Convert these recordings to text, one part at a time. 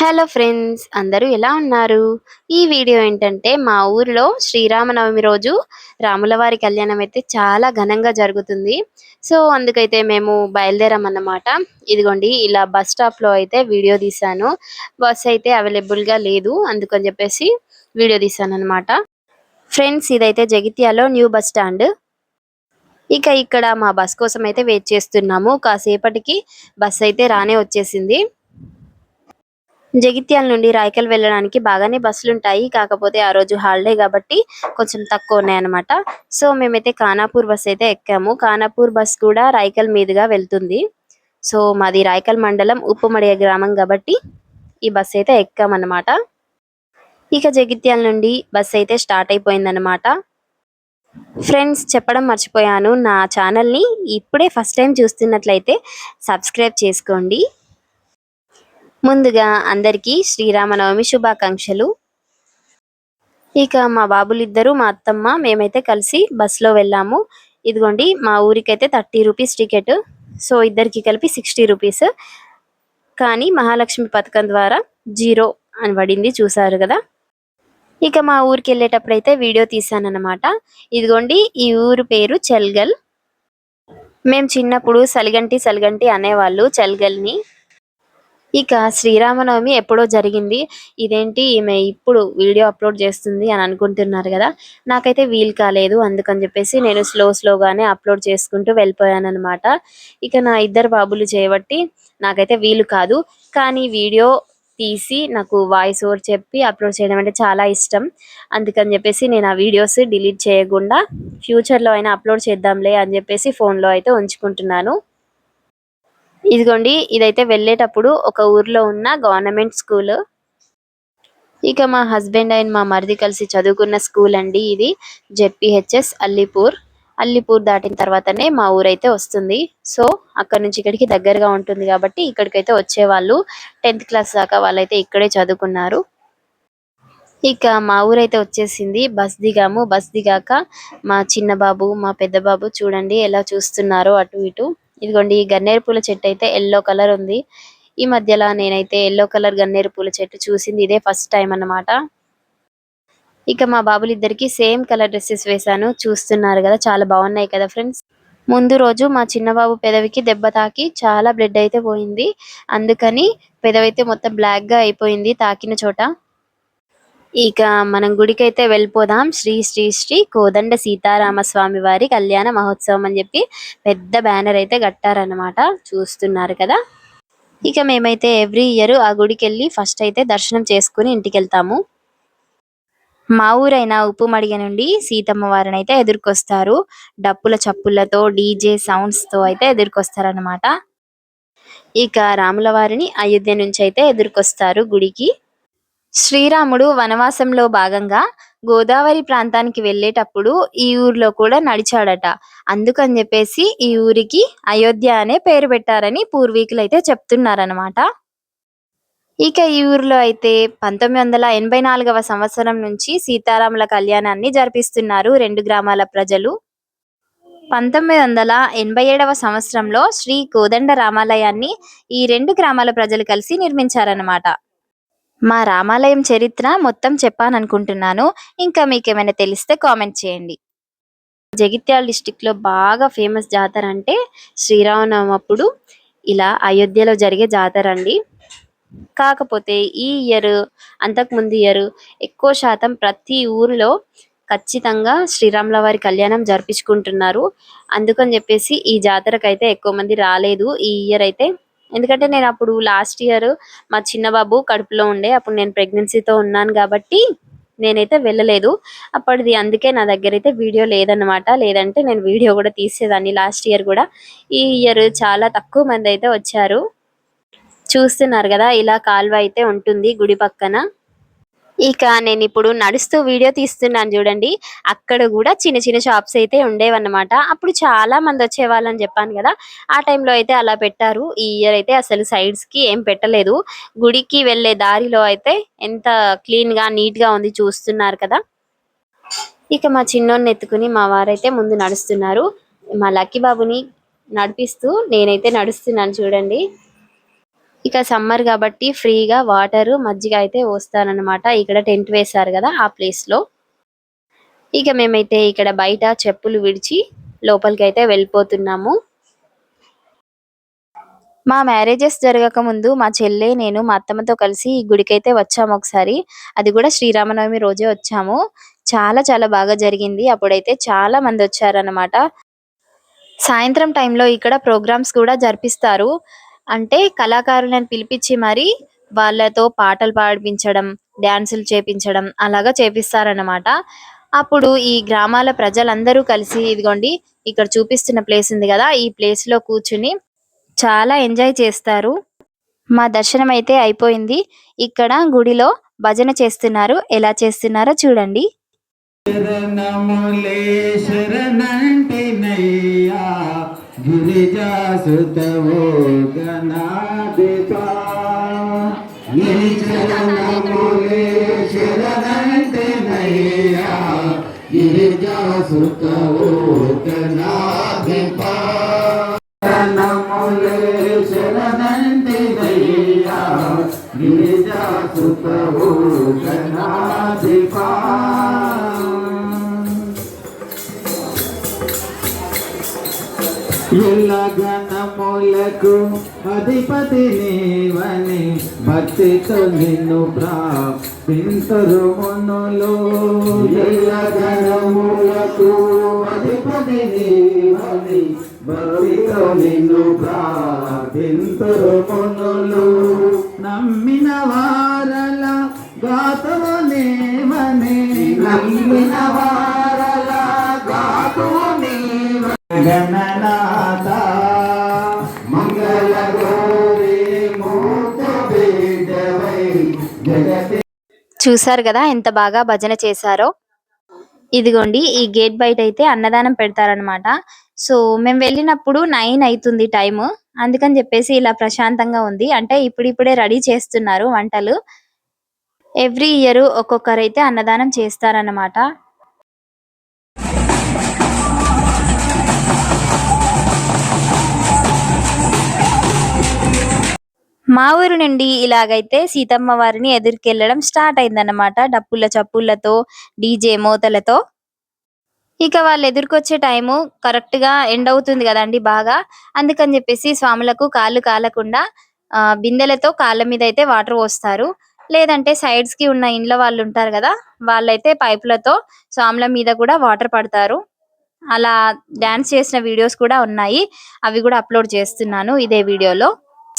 Hello friends అందరూ ఎలా ఉన్నారు? ఈ వీడియో ఏంటంటే మా ఊరిలో శ్రీరామనవమి రోజు రాముల వారి కళ్యాణం అయితే చాలా ఘనంగా జరుగుతుంది. సో అందుకైతే మేము బయలుదేరామన్నమాట. ఇదిగోండి ఇలా బస్ స్టాప్లో అయితే వీడియో తీశాను. బస్ అయితే అవైలబుల్గా లేదు అందుకని చెప్పేసి వీడియో తీశాను అనమాట ఫ్రెండ్స్ ఇదైతే జగిత్యాలో న్యూ బస్ స్టాండ్. ఇక ఇక్కడ మా బస్ కోసం అయితే వెయిట్ చేస్తున్నాము. కాసేపటికి బస్ అయితే రానే వచ్చేసింది. జగిత్యాల నుండి రాయకల్ వెళ్ళడానికి బాగానే బస్సులు ఉంటాయి కాకపోతే ఆ రోజు హాలిడే కాబట్టి కొంచెం తక్కువ ఉన్నాయన్నమాట. సో మేమైతే ఖానాపూర్ బస్ అయితే ఎక్కాము. ఖానాపూర్ బస్ కూడా రాయకల్ మీదుగా వెళ్తుంది. సో మాది రాయకల్ మండలం ఉప్పుమడియ గ్రామం కాబట్టి ఈ బస్ అయితే ఎక్కామన్నమాట. ఇక జగిత్యాల నుండి బస్ అయితే స్టార్ట్ అయిపోయిందన్నమాట. ఫ్రెండ్స్ చెప్పడం మర్చిపోయాను. నా ఛానల్ని ఇప్పుడే ఫస్ట్ టైం చూస్తున్నట్లయితే సబ్స్క్రైబ్ చేసుకోండి. ముందుగా అందరికీ శ్రీరామనవమి శుభాకాంక్షలు. ఇక మా బాబులిద్దరూ మా అత్తమ్మ మేమైతే కలిసి బస్సులో వెళ్ళాము. ఇదిగోండి మా ఊరికైతే థర్టీ రూపీస్ టికెట్. సో ఇద్దరికి కలిపి సిక్స్టీ రూపీస్. కానీ మహాలక్ష్మి పథకం ద్వారా జీరో అని పడింది చూసారు కదా? ఇక మా ఊరికి వెళ్ళేటప్పుడు అయితే వీడియో తీసానన్నమాట ఇదిగోండి ఈ ఊరు పేరు చెల్గల్. మేము చిన్నప్పుడు సలిగంటి సలిగంటి అనేవాళ్ళు చెల్గల్ని. ఇక శ్రీరామనవమి ఎప్పుడో జరిగింది. ఇదేంటి? ఈమె ఇప్పుడు వీడియో అప్లోడ్ చేస్తుంది అని అనుకుంటున్నారు కదా. నాకైతే వీలు కాలేదు అందుకని చెప్పేసి నేను స్లో స్లోగానే అప్లోడ్ చేసుకుంటూ వెళ్ళిపోయాను అనమాట ఇక నా ఇద్దరు బాబులు చేయబట్టి నాకైతే వీలు కాదు. కానీ వీడియో తీసి నాకు వాయిస్ ఓవర్ చెప్పి అప్లోడ్ చేయడం అంటే చాలా ఇష్టం. అందుకని చెప్పేసి నేను ఆ వీడియోస్ డిలీట్ చేయకుండా ఫ్యూచర్లో అయినా అప్లోడ్ చేద్దాంలే అని చెప్పేసి ఫోన్లో అయితే ఉంచుకుంటున్నాను. ఇదిగోండి ఇదైతే వెళ్ళేటప్పుడు ఒక ఊర్లో ఉన్న గవర్నమెంట్ స్కూల్. ఇక మా హస్బెండ్ అండ్ మా మరిది కలిసి చదువుకున్న స్కూల్ అండి ఇది జెడ్పిహెచ్ఎస్ అల్లిపూర్. అల్లిపూర్ దాటిన తర్వాతనే మా ఊరైతే వస్తుంది. సో అక్కడ నుంచి ఇక్కడికి దగ్గరగా ఉంటుంది కాబట్టి ఇక్కడికైతే వచ్చేవాళ్ళు. టెన్త్ క్లాస్ దాకా వాళ్ళైతే ఇక్కడే చదువుకున్నారు. ఇక మా ఊరైతే వచ్చేసింది బస్ దిగాము. బస్ దిగాక మా చిన్న బాబు మా పెద్ద బాబు చూడండి ఎలా చూస్తున్నారో అటు ఇటు. ఇదిగోండి ఈ గన్నేరు పూల చెట్టు అయితే ఎల్లో కలర్ ఉంది. ఈ మధ్యలో నేనైతే ఎల్లో కలర్ గన్నేరు పూల చెట్టు చూసింది ఇదే ఫస్ట్ టైం అన్నమాట. ఇక మా బాబులు ఇద్దరికి సేమ్ కలర్ డ్రెస్సెస్ వేశాను చూస్తున్నారు కదా చాలా బాగున్నాయి కదా ఫ్రెండ్స్. ముందు రోజు మా చిన్న బాబు పెదవికి దెబ్బ తాకి చాలా బ్లడ్ అయితే పోయింది. అందుకని పెదవి అయితే మొత్తం బ్లాక్గా అయిపోయింది తాకిన చోట. ఇక మనం గుడికి అయితే వెళ్ళిపోదాం. శ్రీ శ్రీ శ్రీ కోదండ సీతారామ స్వామి వారి కళ్యాణ మహోత్సవం అని చెప్పి పెద్ద బ్యానర్ అయితే కట్టారనమాట చూస్తున్నారు కదా. ఇక మేమైతే ఎవ్రీ ఇయర్ ఆ గుడికి వెళ్ళి ఫస్ట్ అయితే దర్శనం చేసుకుని ఇంటికి వెళ్తాము మా ఊరైన ఉప్పుమడిగ నుండి సీతమ్మ వారిని అయితే ఎదుర్కొస్తారు. డప్పుల చప్పులతో డీజే సౌండ్స్తో అయితే ఎదుర్కొస్తారు ఇక రాముల వారిని అయోధ్య నుంచి అయితే ఎదుర్కొస్తారు గుడికి. శ్రీరాముడు వనవాసంలో భాగంగా గోదావరి ప్రాంతానికి వెళ్ళేటప్పుడు ఈ ఊర్లో కూడా నడిచాడట. అందుకని చెప్పేసి ఈ ఊరికి అయోధ్య అనే పేరు పెట్టారని పూర్వీకులు అయితే చెప్తున్నారనమాట ఇక ఈ ఊరిలో అయితే పంతొమ్మిది వందల ఎనభై నాలుగవ సంవత్సరం నుంచి సీతారాముల కళ్యాణాన్ని జరిపిస్తున్నారు రెండు గ్రామాల ప్రజలు. పంతొమ్మిది వందల ఎనభై ఏడవ సంవత్సరంలో శ్రీ కోదండ రామాలయాన్ని ఈ రెండు గ్రామాల ప్రజలు కలిసి నిర్మించారన్నమాట. మా రామాలయం చరిత్ర మొత్తం చెప్పాలనుకుంటున్నాను. ఇంకా మీకు ఏమైనా తెలిస్తే కామెంట్ చేయండి. జగిత్యాల డిస్టిక్లో బాగా ఫేమస్ జాతర అంటే శ్రీరామనవమి అప్పుడు ఇలా అయోధ్యలో జరిగే జాతర అండి. కాకపోతే ఈ ఇయర్ అంతకు ముందు ఇయర్ ఎక్కువ శాతం ప్రతి ఊరిలో ఖచ్చితంగా శ్రీరాముల వారి కళ్యాణం జరిపించుకుంటున్నారు. అందుకని చెప్పేసి ఈ జాతరకైతే ఎక్కువ మంది రాలేదు. ఈ ఇయర్ అయితే ఎందుకంటే నేను అప్పుడు లాస్ట్ ఇయర్ మా చిన్న బాబు కడుపులో ఉండే అప్పుడు నేను ప్రెగ్నెన్సీతో ఉన్నాను కాబట్టి నేనైతే వెళ్ళలేదు. అప్పటిది అందుకే నా దగ్గర అయితే వీడియో లేదన్నమాట. లేదంటే నేను వీడియో కూడా తీసేదాన్ని లాస్ట్ ఇయర్ కూడా. ఈ ఇయర్ చాలా తక్కువ మంది అయితే వచ్చారు. చూస్తున్నారు కదా ఇలా కాలువ అయితే ఉంటుంది గుడి పక్కన. ఇక నేను ఇప్పుడు నడుస్తూ వీడియో తీస్తున్నాను చూడండి. అక్కడ కూడా చిన్న చిన్న షాప్స్ అయితే ఉండేవన్నమాట. అప్పుడు చాలా మంది వచ్చేవాళ్ళని చెప్పాను కదా. ఆ టైంలో అయితే అలా పెట్టారు. ఈ ఇయర్ అయితే అసలు సైడ్స్కి ఏం పెట్టలేదు. గుడికి వెళ్ళే దారిలో అయితే ఎంత క్లీన్గా నీట్గా ఉంది చూస్తున్నారు కదా. ఇక మా చిన్నోడిని ఎత్తుకుని మా వారైతే ముందు నడుస్తున్నారు. మా లక్కీ బాబుని నడిపిస్తూ నేనైతే నడుస్తున్నాను చూడండి. ఇక సమ్మర్ కాబట్టి ఫ్రీగా వాటర్ మజ్జిగ అయితే వస్తారనమాట ఇక్కడ టెంట్ వేశారు కదా ఆ ప్లేస్లో. ఇక మేమైతే ఇక్కడ బయట చెప్పులు విడిచి లోపలికి అయితే వెళ్ళిపోతున్నాము. మా మ్యారేజెస్ జరగక ముందు మా చెల్లె నేను మా అత్తమ్మతో కలిసి ఈ గుడికైతే వచ్చాము ఒకసారి. అది కూడా శ్రీరామనవమి రోజే వచ్చాము. చాలా చాలా బాగా జరిగింది. అప్పుడైతే చాలా మంది వచ్చారనమాట సాయంత్రం టైంలో ఇక్కడ ప్రోగ్రామ్స్ కూడా జరిపిస్తారు. అంటే కళాకారులను పిలిపించి మరి వాళ్ళతో పాటలు పాడిపించడం డాన్సులు చేపించడం అలాగా చేపిస్తారన్నమాట. అప్పుడు ఈ గ్రామాల ప్రజలందరూ కలిసి ఇదిగోండి ఇక్కడ చూపిస్తున్న ప్లేస్ ఉంది కదా ఈ ప్లేస్లో కూర్చుని చాలా ఎంజాయ్ చేస్తారు. మా దర్శనం అయితే అయిపోయింది. ఇక్కడ గుడిలో భజన చేస్తున్నారు. ఎలా చేస్తున్నారో చూడండి. శరణములే శరణంటినయ్యా గిరిజాసుతవో గణాధిపా నీ చరణములే శరణంటినయ్యా గిరిజాసుతవో గణాధిపా శరణములే శరణంటినయ్యా గిరిజాసుతవో గణాధిపా ఎల్ల అధిపతి నీవని భక్తితో నిన్ను ప్రాప్తింతరు మునులు. ఎల్ల అధిపతి నీవని భక్తితో నిన్ను ప్రాప్తింతరు మునులు. నమ్మిన వారల గాత చూసారు కదా ఎంత బాగా భజన చేశారో. ఇదిగోండి ఈ గేట్ బయట అయితే అన్నదానం పెడతారనమాట సో మేము వెళ్ళినప్పుడు నైన్ అవుతుంది టైం అందుకని చెప్పేసి ఇలా ప్రశాంతంగా ఉంది. అంటే ఇప్పుడిప్పుడే రెడీ చేస్తున్నారు వంటలు. ఎవ్రీ ఇయర్ ఒక్కొక్కరైతే అన్నదానం చేస్తారన్నమాట. మా ఊరు నుండి ఇలాగైతే సీతమ్మ వారిని ఎదుర్కెళ్ళడం స్టార్ట్ అయిందన్నమాట. డప్పుల చప్పులతో డీజే మోతలతో. ఇక వాళ్ళు ఎదుర్కొచ్చే టైము కరెక్ట్గా ఎండ్ అవుతుంది కదండి బాగా. అందుకని చెప్పేసి స్వాములకు కాళ్ళు కాలకుండా ఆ బిందెలతో కాళ్ళ మీద అయితే వాటర్ పోస్తారు. లేదంటే సైడ్స్కి ఉన్న ఇండ్ల వాళ్ళు ఉంటారు కదా వాళ్ళైతే పైపులతో స్వాముల మీద కూడా వాటర్ పడతారు. అలా డాన్స్ చేసిన వీడియోస్ కూడా ఉన్నాయి. అవి కూడా అప్లోడ్ చేస్తున్నాను ఇదే వీడియోలో.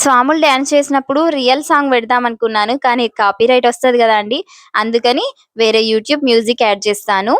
స్వాములు డాన్స్ చేసినప్పుడు రియల్ సాంగ్ పెడదాం అనుకున్నాను కానీ కాపీ రైట్ వస్తుంది కదా అండి. అందుకని వేరే యూట్యూబ్ మ్యూజిక్ యాడ్ చేస్తాను.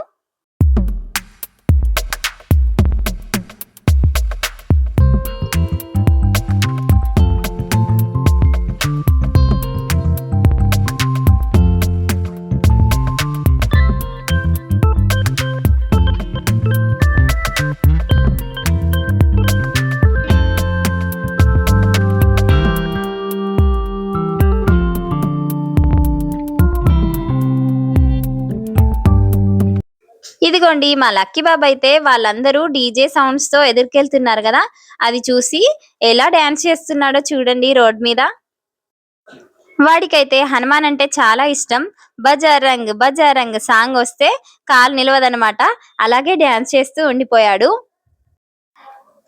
ఇదిగోండి మా లక్కీ బాబు అయితే వాళ్ళందరూ డీజే సౌండ్స్తో ఎదుర్కెళ్తున్నారు కదా అది చూసి ఎలా డాన్స్ చేస్తున్నాడో చూడండి రోడ్ మీద. వాడికైతే హనుమాన్ అంటే చాలా ఇష్టం. బజారంగ్ బజారంగ్ సాంగ్ వస్తే కాలు నిలవదనమాట అలాగే డాన్స్ చేస్తూ ఉండిపోయాడు.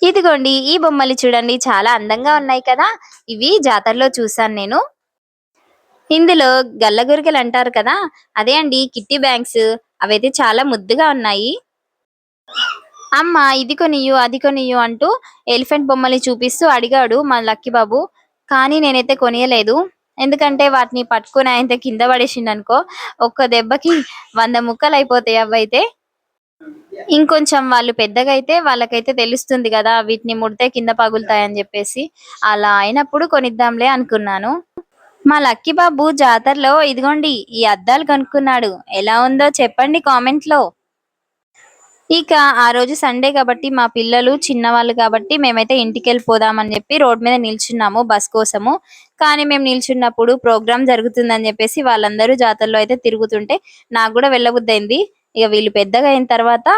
ఇదిగోండి ఈ బొమ్మలు చూడండి చాలా అందంగా ఉన్నాయి కదా ఇవి జాతరలో చూసాను నేను. ఇందులో గల్లగురికలు అంటారు కదా అదే అండి కిట్టి బ్యాంక్స్ అవైతే చాలా ముద్దుగా ఉన్నాయి. అమ్మ ఇది కొనియు అది కొనియు అంటూ ఎలిఫెంట్ బొమ్మల్ని చూపిస్తూ అడిగాడు మా లక్కీ బాబు. కానీ నేనైతే కొనియలేదు. ఎందుకంటే వాటిని పట్టుకుని ఆయన కింద పడేసిండు అనుకో ఒక్క దెబ్బకి వంద ముక్కలు అయిపోతాయి అవైతే ఇంకొంచెం వాళ్ళు పెద్దగా అయితే వాళ్ళకైతే తెలుస్తుంది కదా వీటిని ముడితే కింద పగులుతాయని చెప్పేసి. అలా అయినప్పుడు కొనిద్దాంలే అనుకున్నాను. మా లక్కీ బాబు జాతరలో ఇదిగోండి ఈ అద్దాలు కనుక్కున్నాడు. ఎలా ఉందో చెప్పండి కామెంట్లో ఇక ఆ రోజు సండే కాబట్టి మా పిల్లలు చిన్నవాళ్ళు కాబట్టి మేమైతే ఇంటికి వెళ్ళిపోదామని చెప్పి రోడ్ మీద నిల్చున్నాము బస్ కోసము. కానీ మేము నిల్చున్నప్పుడు ప్రోగ్రామ్ జరుగుతుందని చెప్పేసి వాళ్ళందరూ జాతరలో అయితే తిరుగుతుంటే నాకు కూడా వెళ్ళబుద్దైంది ఇక వీళ్ళు పెద్దగా అయిన తర్వాత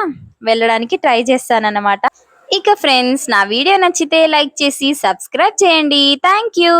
వెళ్ళడానికి ట్రై చేస్తానన్నమాట. ఇక ఫ్రెండ్స్ నా వీడియో నచ్చితే లైక్ చేసి సబ్స్క్రైబ్ చేయండి. Thank you.